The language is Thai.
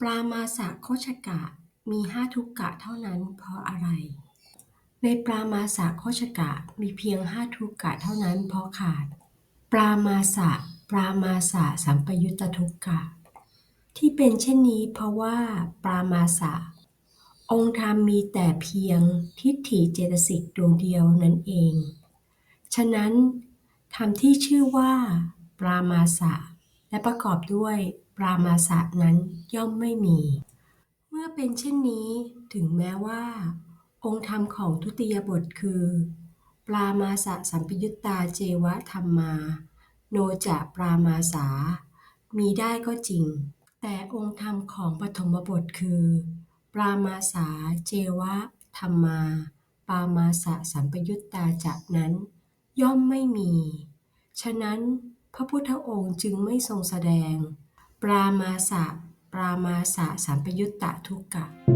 ปรามาสะโคชกะ มีห้าทุกกะเท่านั้น เพราะอะไร ในปรามาสะโคชกะมีเพียงห้าทุกกะเท่านั้นเพราะขาด ปรามาสะปรามาสะสัมปยุตตทุกกะ ที่เป็นเช่นนี้เพราะว่า ปรามาสะองค์ธรรมมีแต่เพียงทิฏฐิเจตสิกดวงเดียวนั่นเอง ฉะนั้นธรรมที่ชื่อว่า ปรามาสะ และประกอบด้วยปรามาสะนั้นย่อมไม่มี เมื่อเป็นเช่นนี้ ถึงแม้ว่า องค์ธรรมของทุติยบทคือ ปรามาสะสัมปยุตตาเจวะธรรมา โนจะปรามาสา มีได้ก็จริง แต่องค์ธรรมของปฐมบทคือ ปรามาสาเจวะธรรมาปรามาสะสัมปยุตตาจากนั้น ย่อมไม่มี ฉะนั้น พระพุทธองค์จึงไม่ทรงแสดง ปรามาสะ ปรามาสะสัมปยุตตะทุกกะ